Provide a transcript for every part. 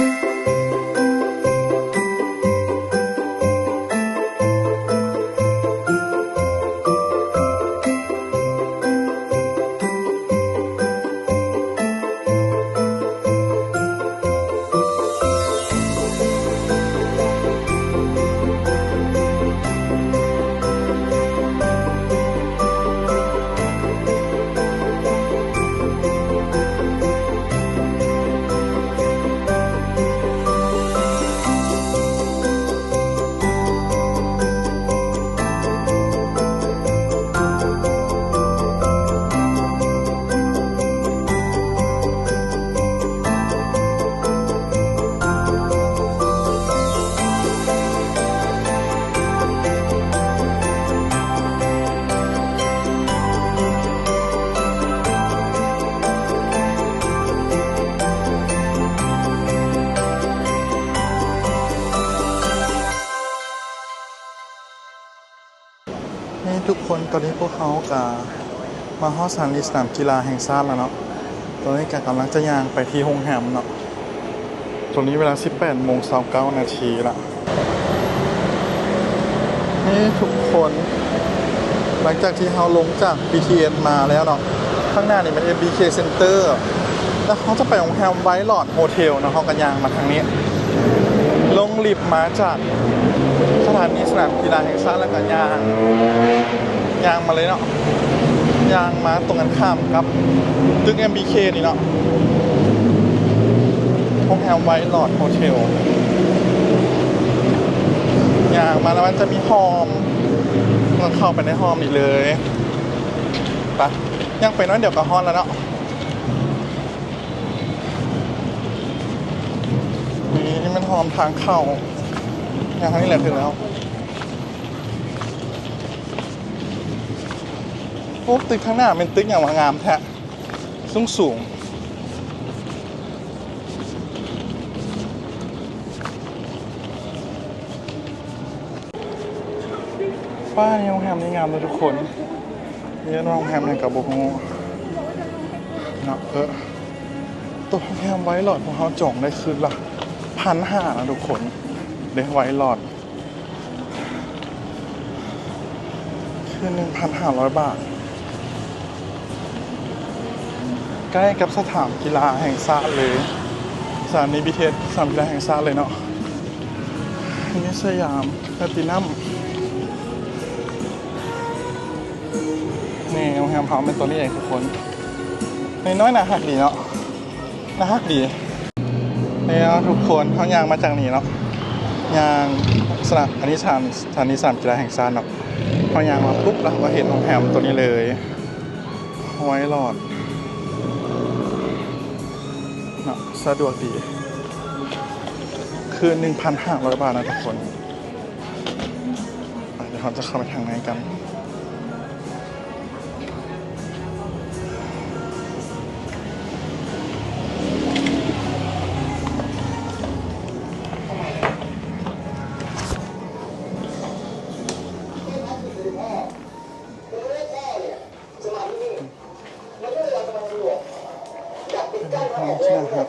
นี่ มาฮอดสถานีสนามกีฬาแห่งชาติแล้วเนาะ ตอนนี้กกำลังจะย่างไปที่โรงแรมเนาะตรงนี้เวลา 18โมง29นาทีละนี่ทุกคน หลังจากที่เขาลงจาก BTS มาแล้วเนาะ ข้างหน้านี่เป็น MBK Center แล้วเขาจะไปโรงแรมไวท์หลอดโฮเทลนะเขากันยางมาทางนี้ ลงลิฟต์มาจากสถานีสนามกีฬาแห่งชาติแล้วก็ยาง ยางมาเลยเนาะ ยางมาตรงกันข้ามกับ ตึก MBK นี่เนาะโรงแรมไวท์ลอดโฮเทลยางมาแล้วมันจะมีหอมเราเข้าไปในหอมนี่เลยปะยังไปน้อยเดี๋ยวก็ฮอนแล้วเนาะนี่มันหอมทางเข้าอย่างนี้แหละถึงแล้ว โอ้ตึกข้างหน้าเป็นตึกอย่างางามแท้สูงสูงป้านี่โรงแรมนี่งามเลยทุกคนนี่โรงแรมในกับบุกงูนะเออตัวโรงแรมไว้หลอดของเขาจ่องได้คืนละพันห้านะทุกคนเด็กไว้หลอด คืนหนึ่งพันห้าร้อยบาท ใก ล้กับสถานกีฬาแห่งชาติเลยสถานีบีเทสสนามกีฬาแห่งชาติเลยเนาะอันนี้สยามแพลตินัมนี่โรงแรมเขาเป็นตัวนี้เองทุกคนในน้อยๆนะฮักดีเนาะนะฮักดีนี่เนาะทุกคนเขายางมาจากนี่เนาะยางสนามอันนี้สถานสถานีสนามกีฬาแห่งชาติเนาะเขายางมาปุ๊บแล้วก็เห็นโรงแรมตัวนี้เลยไว้หลอด สะดวกดี คือ 1,500 บาทนะทุกคน เดี๋ยวเราจะเข้าไปทางไหนกัน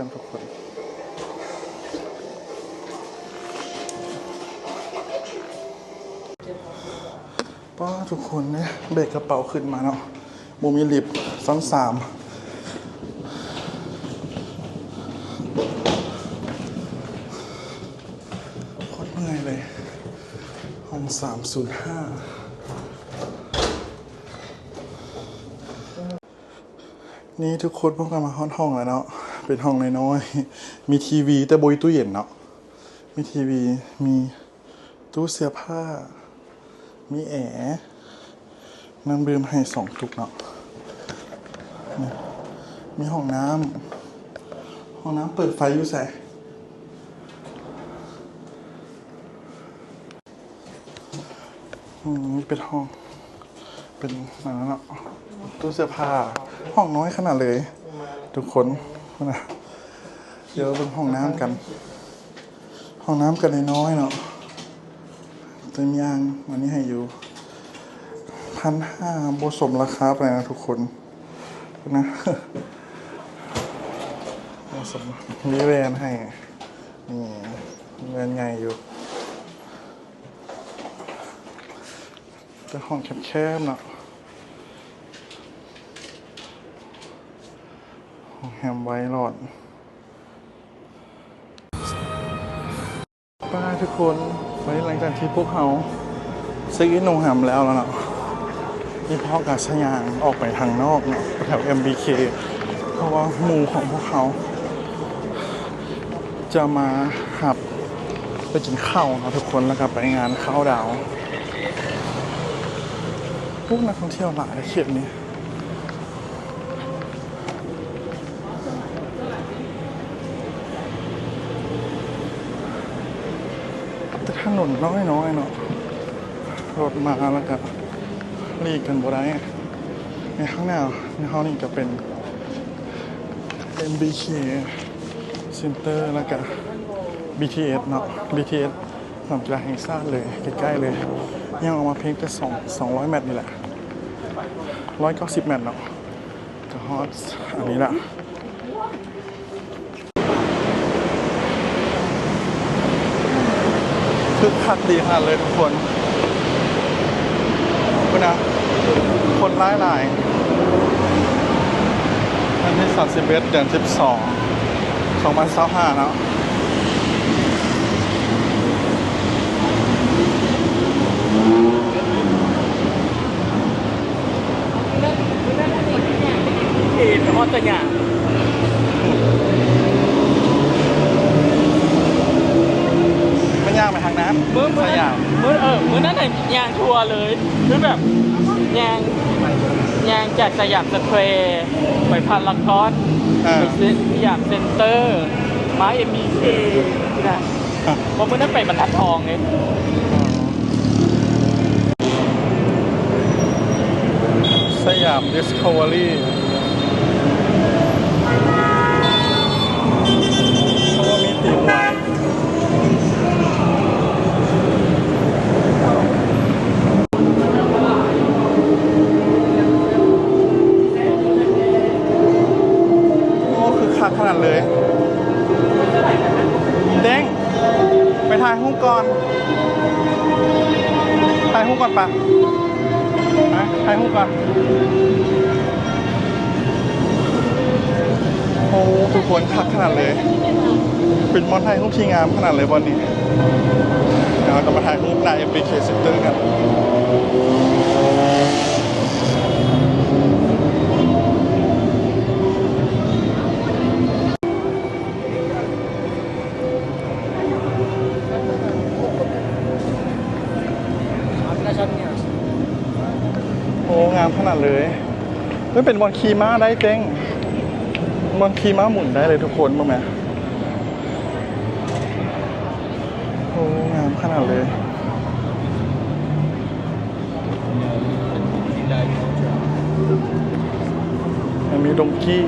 องที่น่าหาเป็นทุกคนป้าทุกคนเนี่ยเบรกกระเป๋าขึ้นมาเนาะมูมีลิฟต์ซ้อนสามโคตรเมื่อยเลย ห้องสามศูนย์ห้านี่ทุกคนพวกกันมาห้องห้องแล้วเนาะ เป็นห้องน้อยๆมีทีวีแต่บยตู้เย็นเนาะมีทีวีมีตู้เสื้อผ้า มีแอร์น้ำดื่มให้สองตุกเนาะนี่มีห้องน้ำห้องน้ำเปิดไฟอยู่ใส่อืมนี่เป็นห้อง เป็นอะไรนนเนาะตู้เสื้อผ้า ห้องน้อยขนาดเลย ทุกคน นะเดี๋ยวเป็นห้องน้ำกัน ห้องน้ำกันน้อยๆเนาะจะมีอ่างอันนี้ให้อยู่พันห้าบสมราคาไปนะทุกคนนะบสมมีแวนให้ นี่เงินไงอยู่ แต่ห้องแคบๆเนาะห้องแฮมไว้หลอดป้าทุกคนไว้หลังจากที่พวกเขาซื้อโรงแรมแล้วแล้วเนาะนี่พ่อกับชยางออกไปทางนอกเนาะแถว MBK เพราะว่าหมู่ของพวกเขา จะมาหับไปกินข้าวนะทุกคนแล้วก็ไปงานข้าวดาว พวกนักท่องเที่ยวหลายในเขตนี้ ถนนน้อยๆเนาะรถมาแล้วก็รีกกันบ่ได้ในข้างหน้าในห้องนี้ก็เป็น MBK Center แล้วก็ BTS เนาะ BTS สนามกีฬาแห่งชาติเลย ใกล้ๆเลย ยังออกมาเพียงแค่2 200แมตช์นี่แหละ190แมตช์เนาะก็ฮอตอันนี้แหละ คึกคักดีขนาดเลยทุกคนคุณนะ คนร้ายหลายอันที่สามสิบเอ็ดเดือนสิบสองสองพันสิบห้าเนาะเอ็นฮอตจะหยา ไม่ยากไปทางนั้น มือมื ส อนั้ ยาน ม มือเออมือนั้นน่ะยางทัวร์เลยคือแบบยางยางจาก สยามสแควร์ไปพันลังคอนอ่าไปซื้อสยามเซ็นเตอร์ม้าเอ็มบีเคนะอะเพราะมือนั้นไปบรรทัดทองเลยสยาม Discovery เพร คักขนาดเลย เป็นมอนไทยรูปที่งามขนาดเลยวันนี้เดี๋ยวเราจะมาถ่ายรูปใน MBK Center กันโอ้งามขนาดเลยไม่เป็นบอลคีมาได้เจ้ง มันขี่ม้าหมุนได้เลยทุกคนบ้างไหมโอ้งามขนาดเลยมันมีดงกี้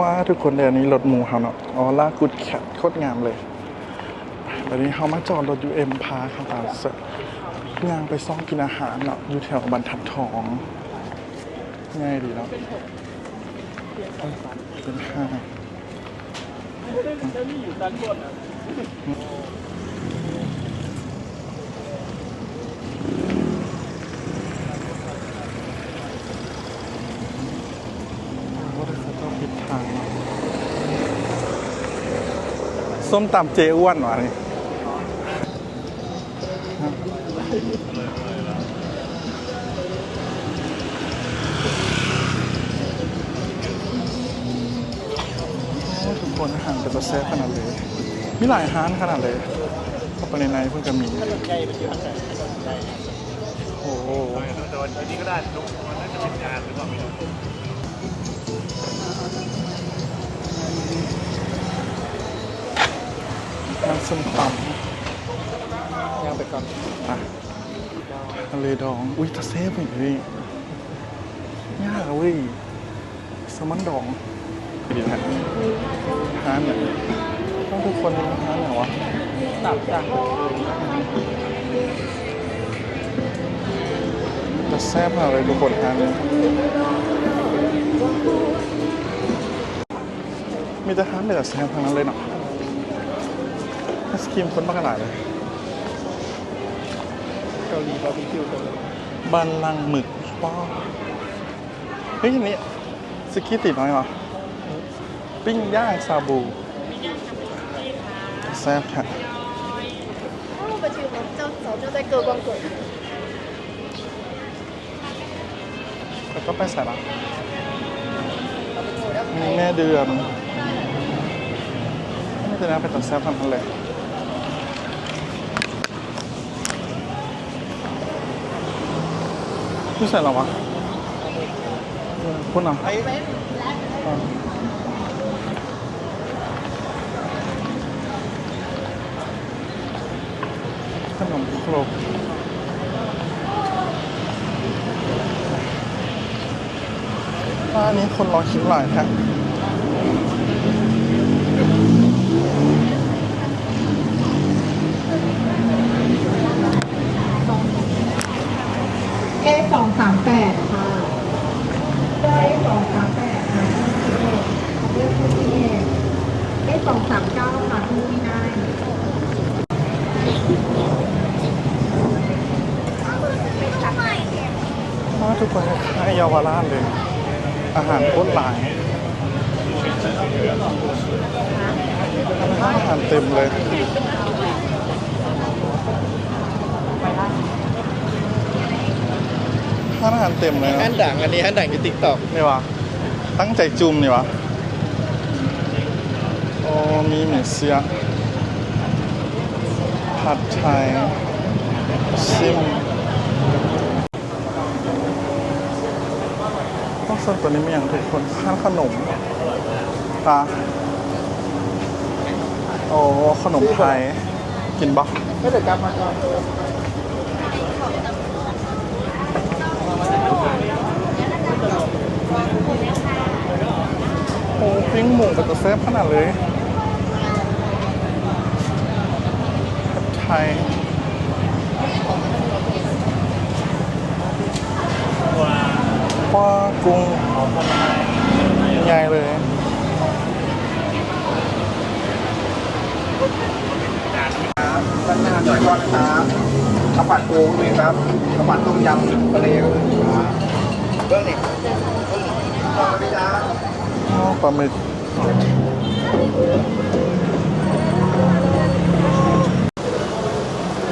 ว่าทุกคนเดี๋ยวนี้รถหมูเขาเนาะออลากุดแคทโคตรงามเลยวันนี้เขามาจอดรถยูเอ็มพาเขาตามเสร็จย่างไปซ่องกินอาหารเนาะอยู่แถวบรรทัดทอง ง่ายดีเนาะเป็นห้าง จะมีอยู่ด้านบนอะ ว่าแต่เขาต้องผิดทางเนาะ ส้มตำเจอ้วนวะนี่ทุกคนอาหารเป็นตัวแซ่บขนาดเลย มีหลายร้านขนาดเลย เข้าไปในในเพิ่งจะมี โอ้โหต่วันนี้ก็ได้ทุกมันน่าจะเป็นงานหรือเปล่าไม่รู้ น้ำส้มตยังไปก่อนำอะทะเลดอง อุ้ยตะเซฟอีกเลยยากอะเว้ยแซลมอนดองดีนะฮานเนี่ยต้องทุกคนร้านไหนวะตับสั่งจะแซ่บมากเลยทุกคนทานเลยมีแต่ทานเหนือแซ่บทั้งนั้นเลยเนาะ ไอศครีมคนมากขนาดเลย เกาหลีบาร์บีคิวกันเลย บันลังก์หมึกป้อเฮ้ยอันนี้สกี้ติดน้อยเหรอปิ้งย่างซาบูแซ่บค่ะ 那我们其实我们较早就在各光滚， แล้วก็ไปใส่ละมีแม่เดือนไม่เป็นไรเป็นตัดแซ่บทั้งนั้นเล ยพี่ใส่หรอวะคนหรออ่าขนมครกร้านนี้คนรอคิวหลายแท้ เอ สองสามแปดค่ะเอสองสามแปดค่ะเลือกผู้ที่เอเอสองสามเก้าค่ะผู้ที่ได้เพราะว่าทุกคนคล้ายเยาวราชเลย อาหารโคตรหลายอาหารเต็มเลย ร้านอาหารเต็มเลยฮันะนดังอันนี้ฮันดังอยู่ติ๊กต็อกนี่วะตั้งใจจุ่มนี่วะโอ้มีเมเซียผัดไทยซิมต้องส่วนตัวนี้มีอย่างทุกคนข้านขนมตาโอ้ขนมไทย กินบ่ไม่ได้กลับมาก่อน ปิ้งหมูกับตัวแซ่บขนาดเลยผัดไทยปลากุ้งใหญ่เลยด้านหน้าหน่อยก่อนนะครับข้าวผัดปูนี่ครับข้าวผัดต้มยำทะเลก็ครับเบื้องนี่ต่อพี่จ้าอ๋อปลาหมึก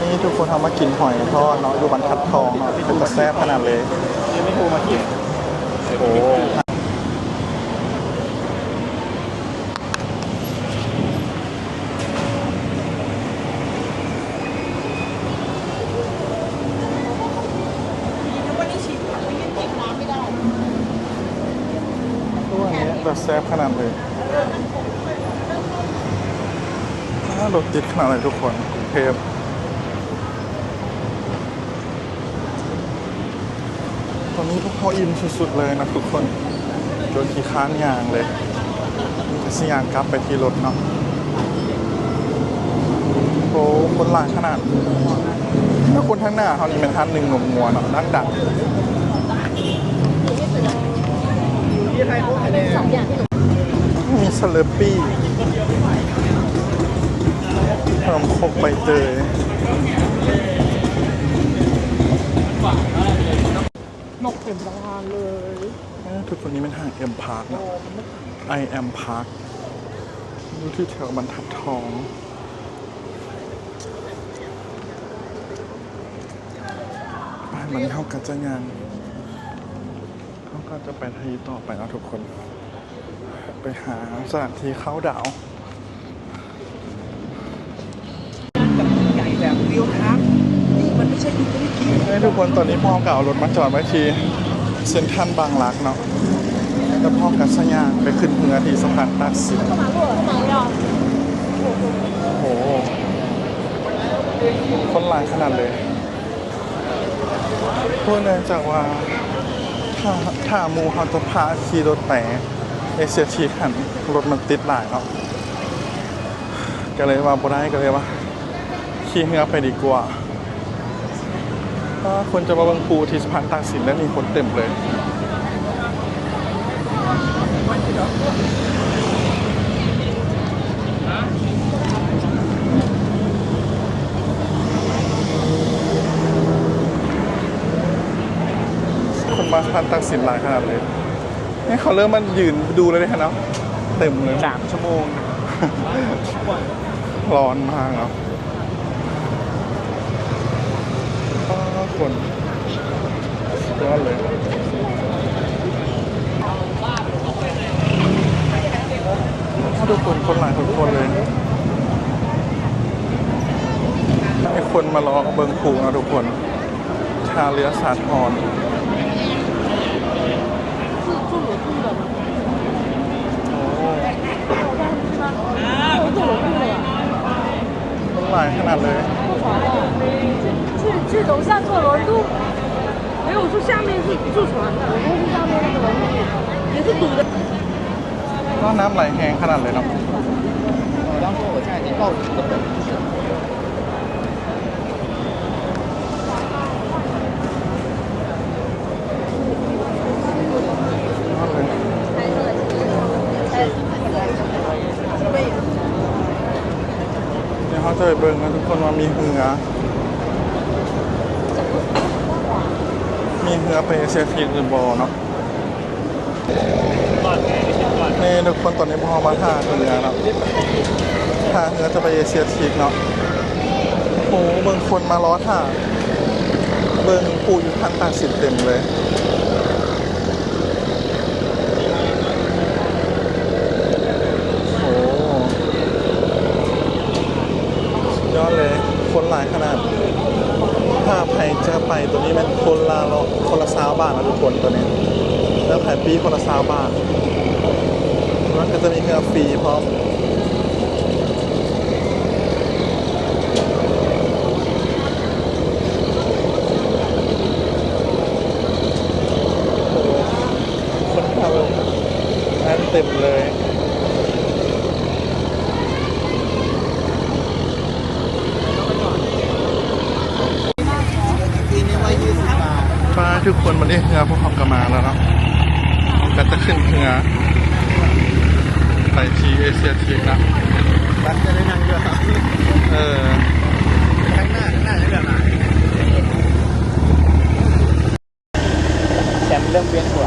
นี่ทุกคนทำมากินหอยทอดเนาะอยู่บรรทัดทองเนาะเป็นตะแซ่บขนาดเลย ยังไม่โทรมากินโอ้ตัวนี้แบบแซ่บขนาดเลยน่า รถติดขนาดเลยทุกคนกรุงเทพตอนนี้พวกเขาอิ่มสุดๆเลยนะทุกคนโดนขี้ค้านยางเลยมีแต่สยางกลับไปที่รถเนาะโอ้คนหลายขนาดถ้าคนข้างหน้าเขานี่เป็นท่านหนึ่งหนุ่มงัวเนาะดังดังที่ไทยพวกมีสเลปปี้ ขนมครกใบเตยนกเต็มสะพานเลยเอ้ยทุกคนนี้เป็นห้างเอ็มพาร์คนะ I am Park อยู่ที่แถวบรรทัดทองบ้านมันเข้ากันจะงานเขาก็จะไปทีต่อไปแล้วทุกคน ไปหาสถานที่เข้าดาว ใหญ่แบบวิวทัศน์นี่มันไม่ใช่ยูทิลิตี้ ให้ทุกคนตอนนี้พ่อเก่ารถมาจอดไว้ที่เซ็นทรัลบางรักเนาะแล้วพ่อกัสยางไปขึ้นเรือที่สะพานตากสินโอ้โหคนหลายขนาดเลยพูดเลยจากว่าถ้าถ้ามูเขาจะพาขี่รถไปเอเชียทีหันรถมันติดหลายเนาะก็เลยว่าบ่ได้ก็เลยว่าขี่เรือไปดีกว่า ถ้าคนจะมาเบังปูที่สะพานตากสินแล้วมีคนเต็มเลยคนมาสะพานตากสินหลายขนาดเลยนี่เขาเริ่มมันยืนดูเลยนะเนาะเต็มเลยสามชั่วโมง ร้อนมากเนาะอ้าว คนร้อนเลยถ้าทุกคนคนหลายคนคนเลยมีคนมารอเบิงผูนะทุกคน ชาเลียสาทรโอ้คนหลายขนาดเลย 去去楼下坐轮渡，没有说下面是坐船的，我说是上面那个轮渡也是堵的。 ก็น้ำไหลแห้งขนาดเลยเนาะ 当初我现在已经报纸的本事。 ร้อนเลยเดี๋ยวเขาจะไปเบิ่งนะทุก คนว่ามีเหือ มีเหือไปเอเชียทีหรือบอเนาะนี่ทุกคนตอนนี้พอมาท่าเรือเนาะท่าเรือจะไปเอเชียทีเนาะโอ้เบิ่งคนมาล้อท่า เบิ่งปูอยู่พันตาสินเต็มเลย โอ้สุดยอดเลย คนหลายขนาด ถ้า ใครจะไปตัวนี้มันคนละรคนละสาวบ้านนะทุกคนตัวนี้แล้วขายปีคนละสาวบ้านแล้วก็จะมีเงินฟรีพร้อม โอ้โหคนทำนั่นเต็มเลย ฟ้า ทุกคนมันได้เรือพวกเขากลับมาแล้วเนาะก็จะขึ้นเรือไปทีเอเชียทีนะรักจะได้นั่งด้วยครับเออข้างหน้าข้างหน้าจะแบบไหนแชมป์เริ่มเวียนหัว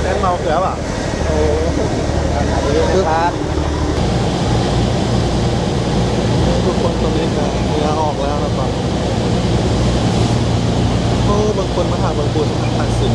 แชมป์เมาเสือป่ะโอ้ครับทุกคนตรงนี้ก็เรือออกแล้วนะตอนโอ้ บางคนมาหาบางคนตันสิน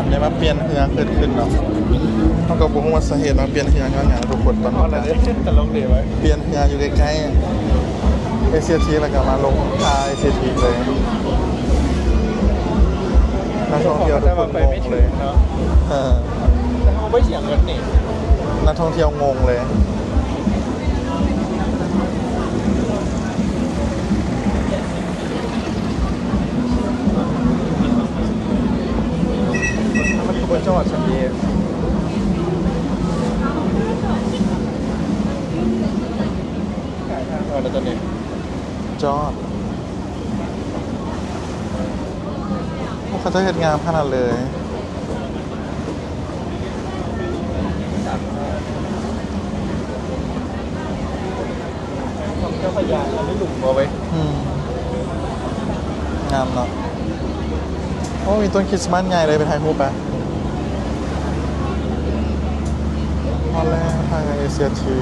การได้มาเปลี่ยนเฮือเกิดขึ้นเนาะเขาก็บอกว่าสาเหตุมาเปลี่ยนเฮือย้อนอย่างทุกคนตอนนี้ตลกดีไว้เปลี่ยนเฮืออยู่ใกล้ๆเอเชียทีแล้วก็มาลงทาเอเชียทีเลยนักท่องเที่ยวทุกคนงงเลยเนาะเออแต่เขาไม่เสียเงินนี่นักท่องเที่ยวงงเลย มันคือคนจังหวัดชันเดีเออแล้วตอนนี้ จอด เขาจะเห็นงามขนาดเลยทำเจ้าพยาเราไม่หลุมเอาไว้อืมงามเนาะโอ้มีต้นคริสต์มาสใหญ่เลยไปถ่ายรูปไปพอแล้วถ่ายกับเอเชียที